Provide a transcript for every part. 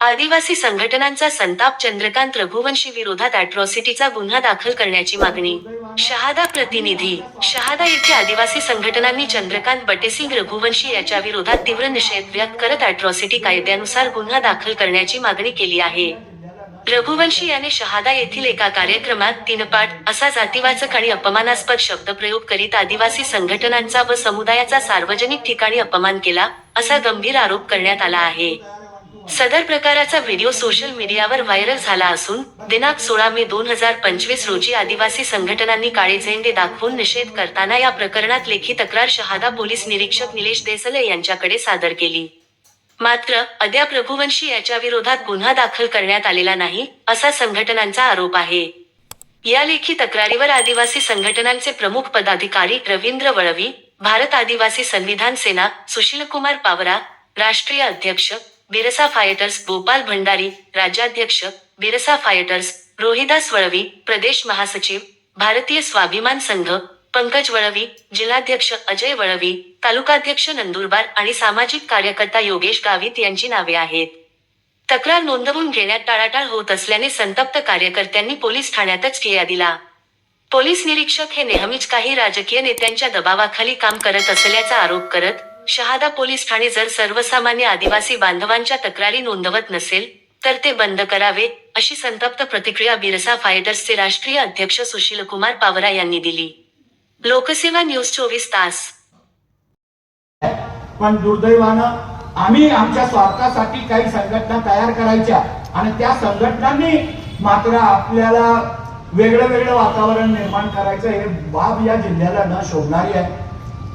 आदिवासी संघटनांचा संताप चंद्रकांत रघुवंशी विरोधात अॅट्रॉसिटीचा गुन्हा दाखल करण्याची मागणी. शहादा प्रतिनिधी. शहादा येथे आदिवासी संघटनांनी चंद्रकांत बटेसिंग रघुवंशी याच्या विरोधात तीव्र निषेध व्यक्त करत अॅट्रॉसिटी कायद्यानुसार गुन्हा दाखल करण्याची मागणी केली आहे. रघुवंशी याने शहादा येथील एका कार्यक्रमात तीनपाठ असा जातीवाचक आणि अपमानास्पद शब्दप्रयोग करीत आदिवासी संघटनांचा व समुदायाचा सार्वजनिक ठिकाणी अपमान केला असा गंभीर आरोप करण्यात आला आहे. सदर प्रकाराचा व्हिडिओ सोशल मीडियावर व्हायरल झाला असून दिनांक सोळा मे दोन हजार पंचवीस रोजी आदिवासी संघटनांनी काळे झेंडे दाखवून निषेध करताना या प्रकरणात लेखी तक्रार शहादा पोलीस निरीक्षक निलेश देसले यांच्याकडे सादर केली. मात्र अद्याप रघुवंशी याच्या विरोधात गुन्हा दाखल करण्यात आलेला नाही असा संघटनांचा आरोप आहे. या लेखी तक्रारीवर आदिवासी संघटनांचे प्रमुख पदाधिकारी रवींद्र वळवी भारत आदिवासी संविधान सेना सुशीलकुमार पावरा राष्ट्रीय अध्यक्ष बिरसा फायटर्स गोपाल भंडारी राज्याध्यक्ष बिरसा फायटर्स रोहिदास वळवी प्रदेश महासचिव भारतीय स्वाभिमान संघ पंकज वळवी जिल्हाध्यक्ष अजय वळवी तालुकाध्यक्ष नंदुरबार आणि सामाजिक कार्यकर्ता योगेश गावित यांची नावे आहेत. तक्रार नोंदवून घेण्यात टाळाटाळ होत असल्याने संतप्त कार्यकर्त्यांनी पोलीस ठाण्यातच ठिया दिला. पोलीस निरीक्षक हे नेहमीच काही राजकीय नेत्यांच्या दबावाखाली काम करत असल्याचा आरोप करत शहादा पोलीस ठाणे जर सर्वसामान्य आदिवासी बांधवांच्या तक्रारी नोंदवत नसेल तर ते बंद करावे अशी संतप्त प्रतिक्रिया बिरसा फायटर्सचे राष्ट्रीय अध्यक्ष सुशीलकुमार पावरा यांनी दिली. लोकसेवा न्यूज चोवीस तास. पण दुर्दैवानं आम्ही आमच्या स्वार्थासाठी काही संघटना तयार करायच्या आणि त्या संघटनांनी मात्र आपल्याला वेगळं वेगळं वातावरण निर्माण करायचं हे बाब या जिल्ह्याला न शोभणारी आहे.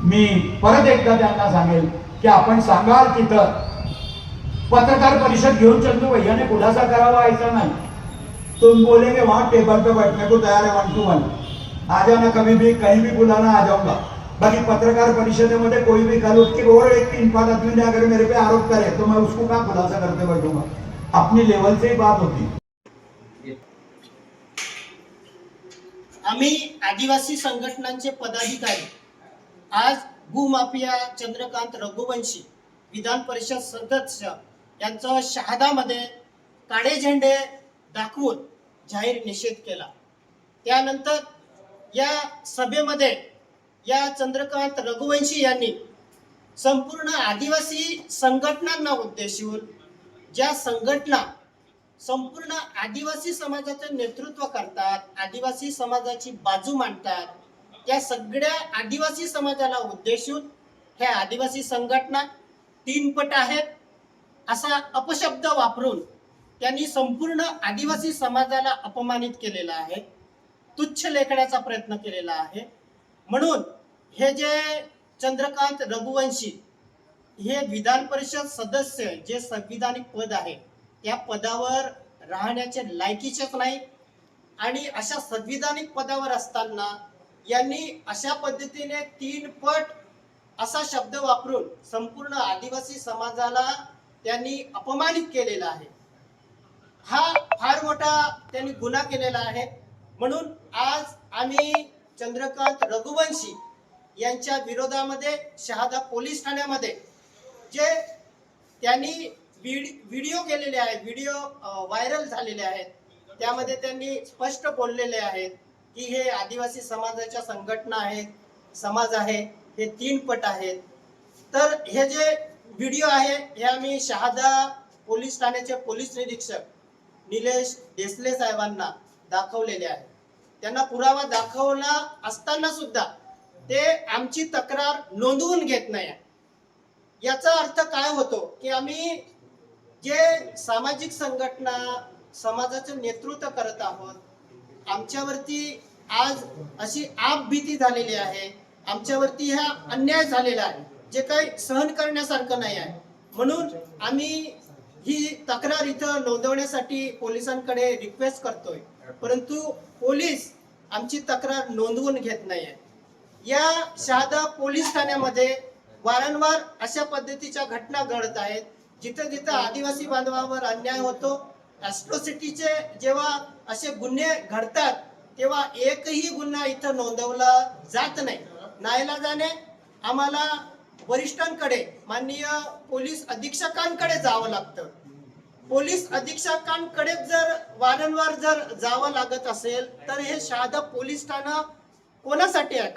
मी परत एकदा त्यांना सांगेल की आपण सांगाल तिथं. पत्रकार परिषद घेऊन चंदू भैया ने खुलासा करावा ऐसा नहीं. तुम बोलेंगे वहां टेबल पे बैठने को तैयार है वन टू वन आ जाना कभी भी कहीं भी बुलाना आ जाऊंगा. बाकी पत्रकार परिषदेमध्ये कोई भी कल उसके और एक तीन पांच आदमी ने अगर मेरे पे आरोप करे तो मैं उसको क्या खुलासा करते बैठूंगा? अपनी लेवल से ही बात होती. आम्ही आदिवासी संघटनांचे पदाधिकारी आज भूमाफिया चंद्रकांत रघुवंशी विधान परिषद सदस्य यांचं शहादामध्ये काळे झेंडे दाखवून जाहीर निषेध केला. त्यानंतर या सभेमध्ये या चंद्रकांत रघुवंशी यांनी संपूर्ण आदिवासी संघटनांना उद्देशून ज्या संघटना संपूर्ण आदिवासी समाजाचे नेतृत्व करतात आदिवासी समाजाची बाजू मांडतात या सगळ्या आदिवासी समाजाला उद्देशून ह्या आदिवासी संघटना तीन पट आहेत. असा अपशब्द वापरून त्यांनी संपूर्ण आदिवासी समाजाला अपमानित केलेला आहे. तुच्छ लेखण्याचा प्रयत्न केलेला आहे. म्हणून हे जे चंद्रकांत रघुवंशी हे विधान परिषद सदस्य जे संविधानिक पद आहे त्या पदावर राहण्याचे लायकीचेच नाही. आणि अशा संविधानिक पदावर असताना यांनी अशा पद्धतीने तीन पट असा शब्द वापरून संपूर्ण आदिवासी समाजाला त्यांनी अपमानित केलेला आहे. हा फार मोठा त्यांनी गुन्हा केलेला आहे. म्हणून आज आम्ही चंद्रकांत रघुवंशी यांच्या विरोधामध्ये शहादा पोलीस ठाण्यामध्ये जे त्यांनी व्हिडिओ केलेले आहेत व्हिडिओ व्हायरल झालेले आहेत त्यामध्ये त्यांनी स्पष्ट बोललेले आहेत. की हे आदिवासी समाजाच्या संघटना आहेत समाज आहे हे तीन पट आहेत तर हे जे व्हिडिओ आहे हे आम्ही शहादा पोलीस ठाण्याचे पोलीस निरीक्षक निलेश देसले साहेबांना दाखवलेले आहे त्यांना पुरावा दाखवला असताना सुद्धा ते आमची तक्रार नोंदवून घेत नाही आहे. याचा अर्थ काय होतो की आम्ही जे सामाजिक संघटना समाजाचं नेतृत्व करत आहोत आमच्यावरती आज अशी आप भीती झालेली आहे. आमच्यावरती हा अन्याय झालेला आहे. जे काही सहन करण्यासारखं नाही आहे. म्हणून आम्ही ही तक्रार इथं नोंदवण्यासाठी पोलिसांकडे रिक्वेस्ट करतोय. परंतु पोलीस आमची तक्रार नोंदवून घेत नाही आहे या शहादा पोलीस ठाण्यामध्ये वारंवार अशा पद्धतीच्या घटना घडत आहेत. जिथं जिथं आदिवासी बांधवावर अन्याय होतो ॲस्ट्रॉसिटीचे जेव्हा असे गुन्हे घडतात तेव्हा एकही गुन्हा इथं नोंदवला जात नाही. नाईलाजाने आम्हाला वरिष्ठांकडे माननीय पोलीस अधीक्षकांकडे जावं लागतं. पोलीस अधीक्षकांकडे जर वारंवार जर जावं लागत असेल तर हे शहादा पोलीस ठाणं कोणासाठी आहे?